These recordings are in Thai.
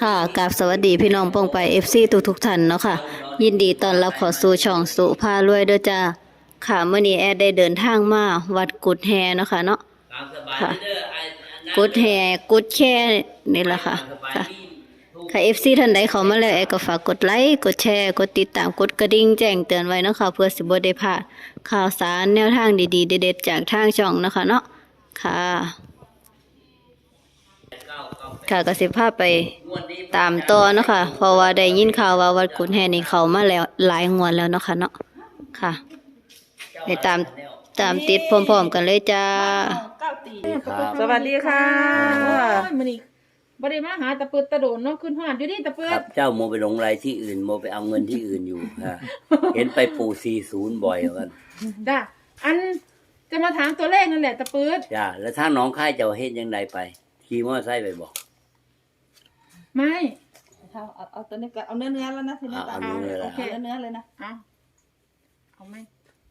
ค่ะกับสวัสดีพี่น้องปองไป FC ทุกทุกๆท่านเนาะค่ะ ยินดีต้อนรับขอสู่ช่องสุภารวยด้อจ้าค่ะเมื่อนี้แอดได้เดินทางมาวัดกุดแฮเนาะค่ะเนาะค่ะกุดแฮกุดแค่นี่แหละค่ะค่ะที่ทุกค่ะ FC ท่านใดเขามาแล้วแอดก็ฝากกดไลค์กดแชร์กดติดตามกดกระดิ่งแจ้งเตือนไว้เนาะค่ะเพื่อสิบได้พลาดข่าวสารแนวทางดีๆเด็ดๆจากทางช่องเนาะค่ะเนาะค่ะ เก้าเก้าแปด ค่ะก็สิพาไปงวดนี้ตามต่อเนาะค่ะเพราะว่าได้ยินข่าวว่าวัดกุนแห่นี่เขามาแล้วหลายงวดแล้วเนาะค่ะเนาะค่ะไปตามตามติดพร้อมๆกันเลยจ้า เก้าตีครับสวัสดีค่ะ โอ้ยมันนี่บ่ได้มาหาตะเปิดตะโดนเนาะขึ้นฮอดอยู่นี่ตะเปิครัดบเจ้าโมไปหลงไรที่อื่นโมไปเอาเงินที่อื่นอยู่ฮะ เห็นไปปูซีศูนย์บ่อยเหมือนกันจ้ะอันจะมาถามตัวเลขนั่นแหละตะเปิด จ้าแล้วถ้าน้องค่ายจะเฮ็ดยังไงไปขี่มอเตอร์ไซค์ไปบอก ไม่ เอาเอาเอาตัวนี้ก่อนเอาเนื้อเนื้อแล้วนะทีนี้เอาก่อนเอาเนื้อเลยโอละเคเนื้อเนื้อเลยนะเอาเอาไหม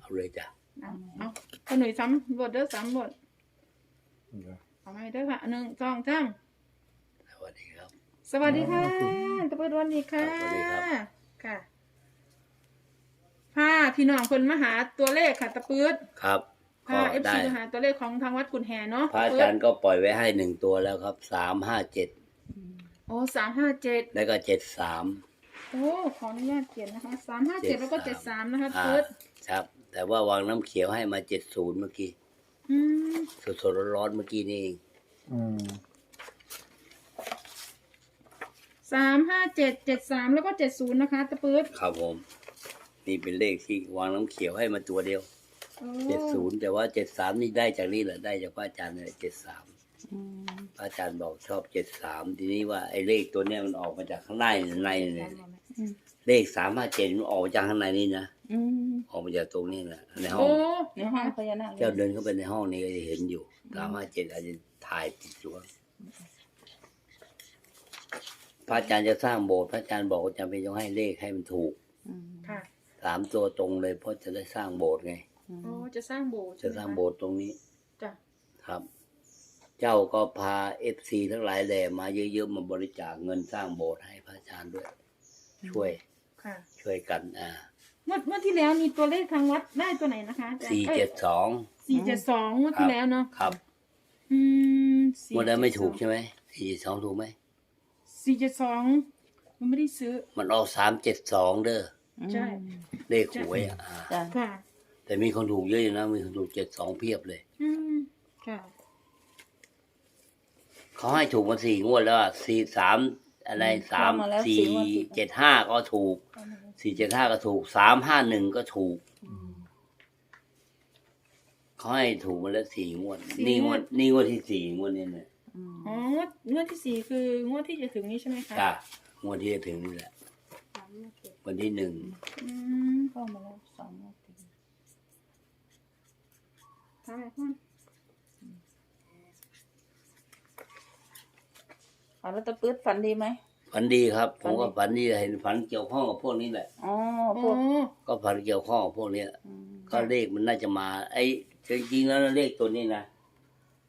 เอาเลยจ้ะเอาเอาขหนุ่ยซ้ำบทเด้อซ้ำบทเอาไหมเด้อค่ะหนึ่งสองสามสวัสดีครับ สวัสดีค่ะตะเปิดวันนี้ค่ะสวัสดีครับ ค่ะพาพี่น้องคนมาหาตัวเลขค่ะตะเปิดครับพาก็เอฟได้ซีมาหาตัวเลขของทางวัดกุนแฮเนาะพระอาจารย์ก็ปล่อยไว้ให้หนึ่งตัวแล้วครับสามห้าเจ็ด โอ้สามห้าเจ็ดแล้วก็เจ็ดสามโอ้ขออนุญาตเขียนนะคะสามห้าเจ็ดแล้วก็เจ็ดสามนะคะอ่าเพิร์ดครับ แต่ว่าวางน้ำเขียวให้มาเจ็ดศูนย์เมื่อกี้อืมสดๆร้อนๆเมื่อกี้นี่เองสามห้าเจ็ดเจ็ดสามแล้วก็เจ็ดศูนย์นะคะตะเพิร์ดครับผมนี่เป็นเลขที่วางน้ำเขียวให้มาตัวเดียวโอ้เจ็ดศูนย์แต่ว่าเจ็ดสามนี่ได้จากนี่แหละได้จากพระอาจารย์เลยเจ็ดสามพระ อาจารย์บอกชอบเจ็ดสามทีนี้ว่าไอ้เลขตัวเนี้ยมันออกมาจากข้างในในเนี่ยเลขสามห้าเจ็ดมันออกมาจากข้างในนี่นะอืมออกมาจากตรงนี้นะในห้อโอ้งในห้องพญานาคเจ้าเดินเข้าไปในห้องนี้ก็จะเห็นอยู่สามห้าเจ็ดอาจจะถ่ายติดอยู่พระอาจารย์จะสร้างโบสถ์พระอาจารย์บอกว่าจำเป็นต้องให้เลขให้มันถูกอืมค่ะสามตัวตรงเลยเพราะจะได้สร้างโบสถ์ไงโอ้จะสร้างโบสถ์จะสร้างโบสถ์ตรงนี้จ้ะครับ เจ้าก็พาเอฟซีทั้งหลายแหล่มาเยอะๆมาบริจาคเงินสร้างโบสถ์ให้พระอาจารย์ด้วย ช่วยค่ะช่วยกันอ่าเมื่อเมื่อที่แล้วมีตัวเลขทางวัดได้ตัวไหนนะคะสี่เจ็ดสองสี่เจ็ดสองเมื่อที่แล้วเนาะครับ อืมงวันนั้นไม่ถูกใช่ไหมสี่สองถูกไหมสี่เจ็ดสองมันไม่ได้ซื้อ มันออกสามเจ็ดสองเด้อใช่เลขหวยอะอ่าจ้ะค่ะแต่มีคนถูกเยอะอยู่นะมีคนถูกเจ็ดสองเพียบเลย อืมค่ะ เขาให้ถูกมาสี่งวดแล้วสี่สามอะไรสามสี่เจ็ดห้าก็ถูกสี่เจ็ดห้าก็ถูกสามห้าหนึ่งก็ถูกเขาให้ถูกมาแล้วสี่งวดนี่งวดนี่งวดที่สี่งวดนี้เนี่ยอืมอ๋องวดงวดที่สี่คืองวดที่จะถึงนี้ใช่ไหมคะจ้ะงวดที่จะถึงนี่แหละวันที่หนึ่งอืมเข้ามาแล้วสองนาทีทำไมพ่อ เอาแล้วตะปื๊ดฝันดีไหม ฝันดีครับ ผมก็ฝันดีเห็นฝันเกี่ยวข้องกับพวกนี้แหละ อ๋อพโอ้วก ก็ฝันเกี่ยวข้องกับพวกเนี้ยอืมก็เลขมันน่าจะมา ไอ้จริงๆแล้วเลขตัวนี้นะ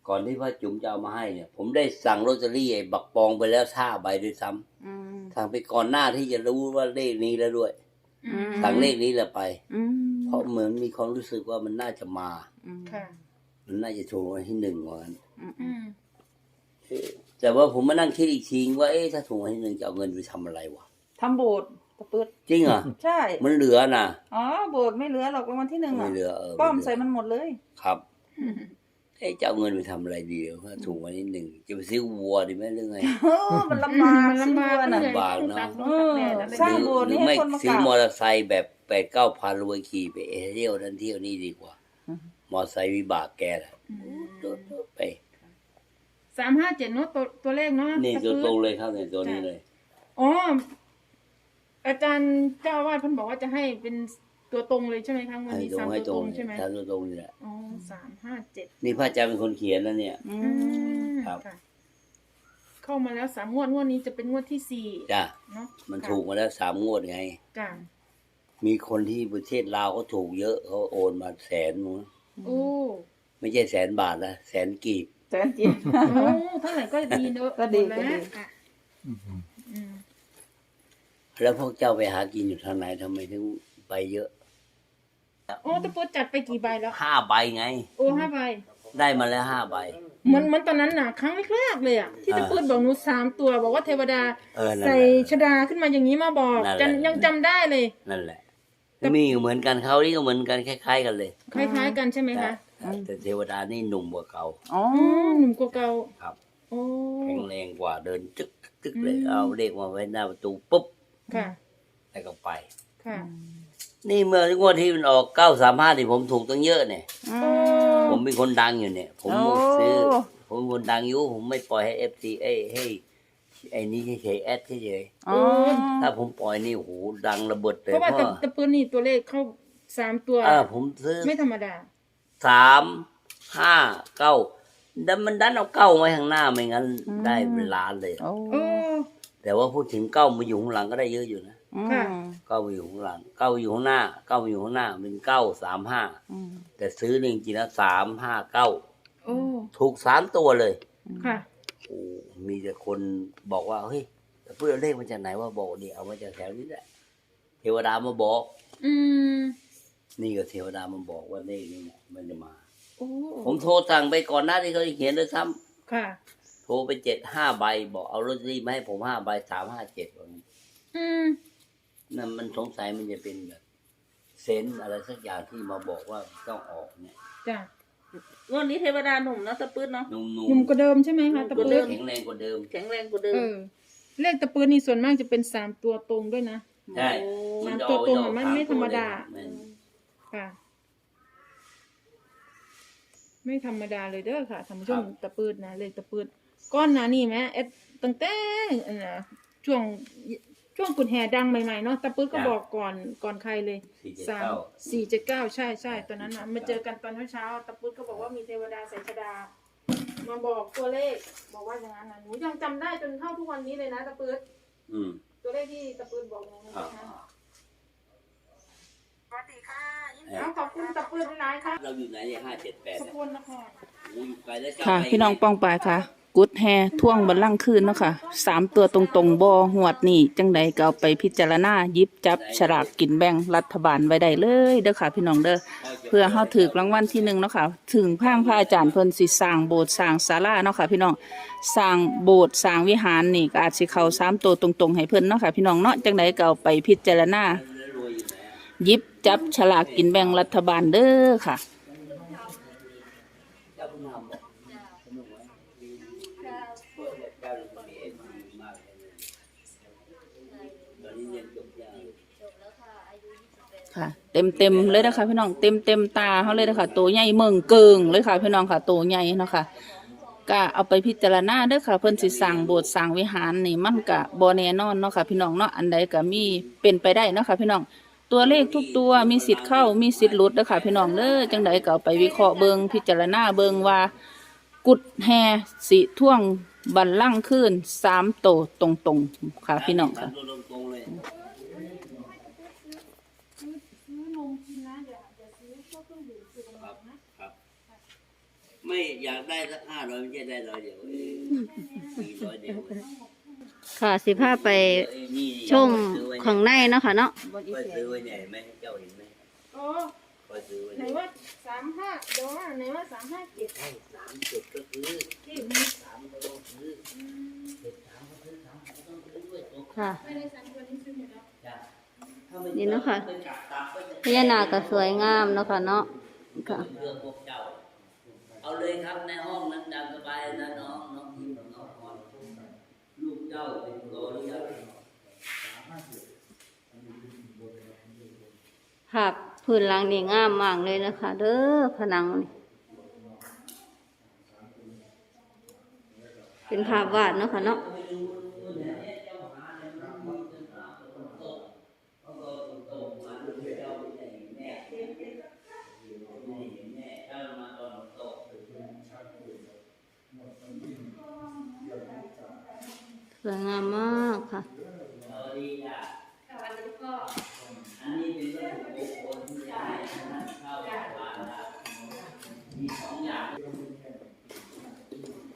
ก่อนที่พระจุ๋มจะเอามาให้เนี่ย ผมได้สั่งลอตเตอรี่ไอ้บักปองไปแล้วท่าใบด้วยซ้ำอืมสั่งไปก่อนหน้าที่จะรู้ว่าเลขนี้แล้วด้วยอืมสั่งเลขนี้แหละไปอืมเพราะเหมือนมีความรู้สึกว่ามันน่าจะมาอืมค่ะมันน่าจะถูกวันที่หนึ่งว่างั้นอืมอืมเอ๊ะ แต่ว่าผมมานั่งคิดอีกทีว่าเอ๊ะถ้าถูกวันที่หนึ่งจะเอาเงินไปทำอะไรวะทำโบสถ์ตะปื๊ดจริงเหรอใช่ มันเหลือนะอ๋อโบสถ์ไม่เหลือหรอกรางวัลที่หนึ่งไม่อะเหลือเออป้อมไเหลืใส่มันหมดเลย ครับเอ๊ะจะเอาเงินไปทำอะไรดีถ้าถูกวันที่หนึ่งจะไปซื้อวัวดีไหมหรือไง เออมันลำบากมันลำบากซื้อวัวน่ะเลยลำบากเนอะตัดลงตัดแดดอะไรสร้างหรือโบสถ์หรือนี่ให้ไม่คนมากราบ ซื้อมอเตอร์ไซค์แบบแปดเก้าพันรวยขี่ไปเที่ยวนั้นเที่ยวนี่ดีกว่า อืม มอเตอร์ไซค์วิบากแกแหละไป สามห้าเจ็ดเนาะตัวตัวเลขเนาะนี่ตะตัวปื๊ดตรงเลยครับเนี่ยตัวนี้เลยอ๋ออาจารย์เจ้าอาวาดเพิ่นบอกว่าจะให้เป็นตัวตรงเลยใช่ไหมคะวันให้นี้ตรสางมให้ตัวตตรรงงใช่ไหมตามตัวตรงนี่แหละอ๋อสามห้าเจ็ดนี่พระอาจารย์เป็นคนเขียนนะเนี่ยอือืมมครับค่ะเข้ามาแล้วสามงวดงวดนี้จะเป็นงวดที่สี่จ้ะเนาะมันค่ะถูกมาแล้วสามงวดไงจ้ะมีคนที่ประเทศลาวเขาถูกเยอะเขาโอนมาแสนมั้งโอ้ไม่ใช่แสนบาทนะแสนกีบ แสนจีนโอ้เท่าไหร่ก็ดีเนอะก็ดีหมก็ดี แล้วอะแล้วพวกเจ้าไปหากินอยู่ทางไหนทำไมถึงไปเยอะโอ้ตะปืดจัดไปกี่ใบแล้ว ห้าใบไง โอ้ห้าใบได้มาแล้วห้าใบ เหมือนเหมือนตอนนั้นน่ะ ครั้งแรกๆเลยอะที่ตะปืดบอกหนูสามตัว บอกว่าเทวดาเออนั่นใส่ละ ชดาขึ้นมาอย่างนี้มาบอกนั่นแหละ จันยังจำได้เลย นั่นแหละ มีอยู่เหมือนกันเขานี่ก็เหมือนกันคล้าย ๆ กันเลย คล้ายๆกันใช่ไหมคะ แต่เทวดานี่หนุ่มกว่าเขาอ๋ออ๋อหนุ่มกว่าเก่าครับโอ้แข็งแรงกว่าเดินจึกจึกเลยอืมเอาเลขมาไว้หน้าประตูปุ๊บค่ะแล้วก็ไปค่ะนี่เมื่องวดที่มันออกเก้าสามห้าที่ผมถูกตั้งเยอะเนี่ยโอ้ผมเป็นคนดังอยู่เนี่ย ผมโอ้ซื้อผมเป็นคนดังอยู่ผมไม่ปล่อยให้เอฟซีเอ้ให้ไอ้นี่เฉยๆแอดเฉยอ๋อๆถ้าผมปล่อยนี่โอ้โหดังระเบิดเลยเพราะว่าเพตะราะตะปืดนี่ตัวเลขเข้าสามตัวเออผมซื้อไม่ธรรมดา สามห้าเก้าดันมันดันเอาเก้าไว้ข้างหน้าไม่งั้นได้เป็นล้านเลย โอ้โอ้ แต่ว่าพูดถึงเก้ามาอยู่ข้างหลังก็ได้เยอะอยู่นะอืมค่ะ เก้ามาอยู่ข้างหลังเก้าอยู่ข้างหน้าเก้ามาอยู่ข้างหน้าเป็นเก้าสามห้าอืมแต่ซื้อนี่จริงๆแล้วสามห้าเก้าโอ้ ถูกสามตัวเลยค่ะ โอ้มีแต่คนบอกว่าเฮ้ยแต่เพื่อนเลขมาจากไหนว่าบอกนี่เอามาจากแถวนี้แหละเทวดามาบอก อืม นี่ก็เทวดามาบอกว่าเลขนี่เนี่ยมันจะมา โอ้ผมโทรสั่งไปก่อนหน้าที่เขาจะเขียนด้วยซ้ำค่ะ โทรไปเจ็ดห้าใบ บอกเอาลอตเตอรี่มาให้ผมห้าใบสามห้าเจ็ดวันนี้อืม นั่นมันสงสัยมันจะเป็นแบบเซนส์อะไรสักอย่างที่มาบอกว่าต้องออกเนี่ยจ้ะวันนี้เทวดาหนุ่มเนาะตะปืดเนาะนุ่มหนุ่มกว่าเดิมใช่ไหมคะตะๆปืดแข็งแรงกว่าเดิม แข็งแรงกว่าเดิเอมอเลขตะปืดนี่ส่วนมากจะเป็นสามตัวตรงด้วยนะ ใช่ โอ้ มันจะตัวตรงอะจะมันไม่ธรรมดามัน ค่ะ ไม่ธรรมดาเลยเด้อค่ะท่านผู้ชมตะปืดนะเลขตะปืดก้อนหนานี่แหมเอ็ดตั้งแต่อันน่ะช่วงช่วงกุดแห่ดังใหม่ๆเนาะตะปืดก็บอกก่อนก่อนใครเลยสี่เจ็ดสามเก้าสี่เจ็ดเก้าใช่ใช่ตอนนั้นนะมาเจอกันตอนเช้าๆตะปืดก็บอกว่ามีเทวดาใส่ชดา มาบอกตัวเลข บอกว่าอย่างนั้นนะหนูยังจำได้จนเท่าทุกวันนี้เลยนะตะปืดอืมตัวเลขที่ตะปืดบอกอย่างนี้อ่านะ เอ เอาขอบคุณตะปืดหลายๆค่ะเราอยู่ไหนเนี่ยห้าเจ็ดแปดสกลนครอยู่ไกลแล้วเจ้าค่ะไปพี่น้องป้องปายค่ะ กุดแฮท่วงบัลลังก์คืนเนาะค่ะสามตัวตรงๆบอหวดนี่จังใดก็เอาไปพิจารณาหยิบจับฉลากกินแบ่งรัฐบาลไว้ได้เลยเด้อค่ะ พี่น้องเด้อเพื่อเฮาถือรางวัลที่หนึ่งเนาะค่ะ ถึงพางพระอาจารย์เพิ่นสิสร้างโบสถ์สร้างศาลาเนาะค่ะ พี่น้องสร้างโบสถ์สร้างวิหารนี่ก็อาจสิเข้าสามตัวตรงๆให้เพิ่นเนาะค่ะ พี่น้องเนาะจังใดก็เอาไปพิจารณาหยิบ จับฉลากกินแบ่งรัฐบาลเด้อค่ะ ค่ะ เต็มเต็มเลยนะคะพี่น้องเต็มเต็มตาเขาเลยนะคะตัวใหญ่เมืองเกิงเลยค่ะ พี่น้องค่ะตัวใหญ่เนาะค่ะก็เอาไปพิจารณาเด้อค่ะ เพิ่นสิสร้างโบสถ์สร้างวิหารนี่มันก็บ่แน่นอนเนาะค่ะ พี่น้องเนาะอันใดก็มีเป็นไปได้เนาะค่ะ พี่น้อง ตัวเลขทุกตัวมีสิทธิ์เข้ามีสิทธิ์หลุดเด้อค่ะพี่น้องเด้อจังใดก็เอาไปวิเคราะห์เบิงพิจารณาเบิงว่า กุดแฮสิท่วงบัลลังขึ้นสามโตวตรงๆค่ะพี่น้องค่ะ ไม่อยากได้สักห้าร้อยไม่ใช่ได้ร้อยเดียวเองมีร้อยเดียวเอง ค่ะสิพาไปเอ้ยนี่ชมข้างในเนาะค่ะเนาะค่อยซื้อไว้เนี่ยเห็นไหมเจ้าเห็นไหมโอ้ค่อยซื้อไว้ไหนเนี่ยว่าสามห้าเดี๋ยวว่าไหนว่าสามห้าเจ็ดใช่สามจุดก็คือที่มีสามก็ต้องซื้อเจ็ดสามก็ซื้อสามก็ต้องซื้อด้วยตรงค่ะ ไม่ได้สามตัวนี้ซื้อหมดแล้วจ้ะถ้าไม่นี่เนาะค่ะไปจับตับก็จะพญานาคก็สวยงามเนาะค่ะเนาะค่ะ เรื่องพวกเจ้า เอาเลยครับในห้องนั้นตามสบายนะน้องน้องพิมพ์น้องพรลูกเจ้าเป็นโตหรือยัง ภาพพื้นหลังนี่งามมากเลยนะคะเด้อผนังนี่เป็นภาพวาดเนาะค่ะเนาะสวยงามมากค่ะ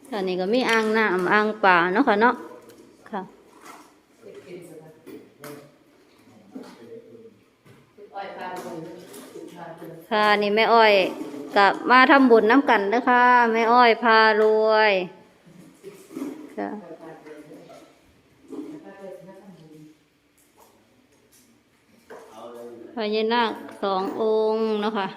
ค่ะนี่ก็มีอ่างน้ำอ่างป่าเนาะค่ะเนาะค่ะค่ะนี่แม่อ้อยกับมาทำบุญน้ำกันนะคะแม่อ้อยพารวยค่ะพญานาคสององค์เนาะค่ะ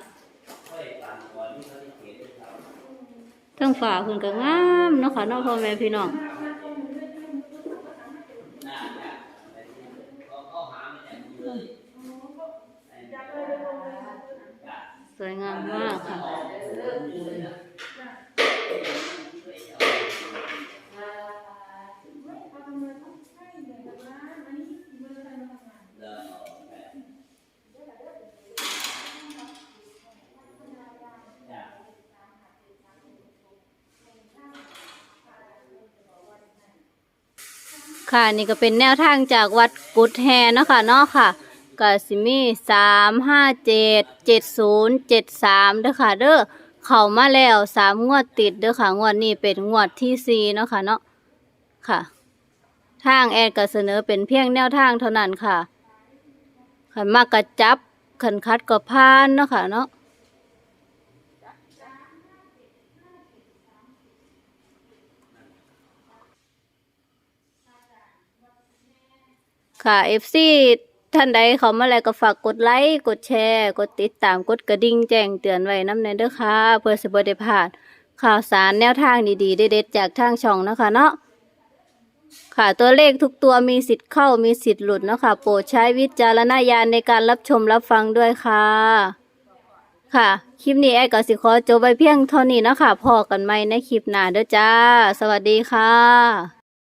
ทั้งฝ่าคุณก็งามเนาะค่ะน้องพ่อแม่พี่น้องสวยงามมากค่ะ ค่ะนี่ก็เป็นแนวทางจากวัดกุดแฮเนาะค่ะเนาะค่ะก็สิมีสามห้าเจ็ดเจ็ดศูนย์เจ็ดสามเด้อค่ะเด้อเข้ามาแล้วสามงวดติดเด้อค่ะ งวดนี้เป็นงวดที่สี่เนาะค่ะเนาะค่ะ ทางแอดก็เสนอเป็นเพียงแนวทางเท่านั้นค่ะขันมากกระจับขันคัดก็พานเนาะค่ะเนาะ ค่ะ FC ท่านใดเขามาแล้วก็ฝากกดไลค์กดแชร์ กดติดตามกดกระดิ่งแจ้งเตือนไว้น้ำในเด้อค่ะ เพื่อสิบ่ได้พลาดข่าวสารแนวทางดีๆเด็ดๆจากทางช่องนะคะเนาะค่ะตัวเลขทุกตัวมีสิทธิ์เข้ามีสิทธิ์หลุดเนาะคะโปรดใช้วิจารณญาณในการรับชมรับฟังด้วยค่ะ ค่ะ คลิปนี้แอดก็สิขอจบไว้เพียงเท่านี้เนาะคะพอกันไหมในคลิปหน้าเด้อจ้า สวัสดีค่ะ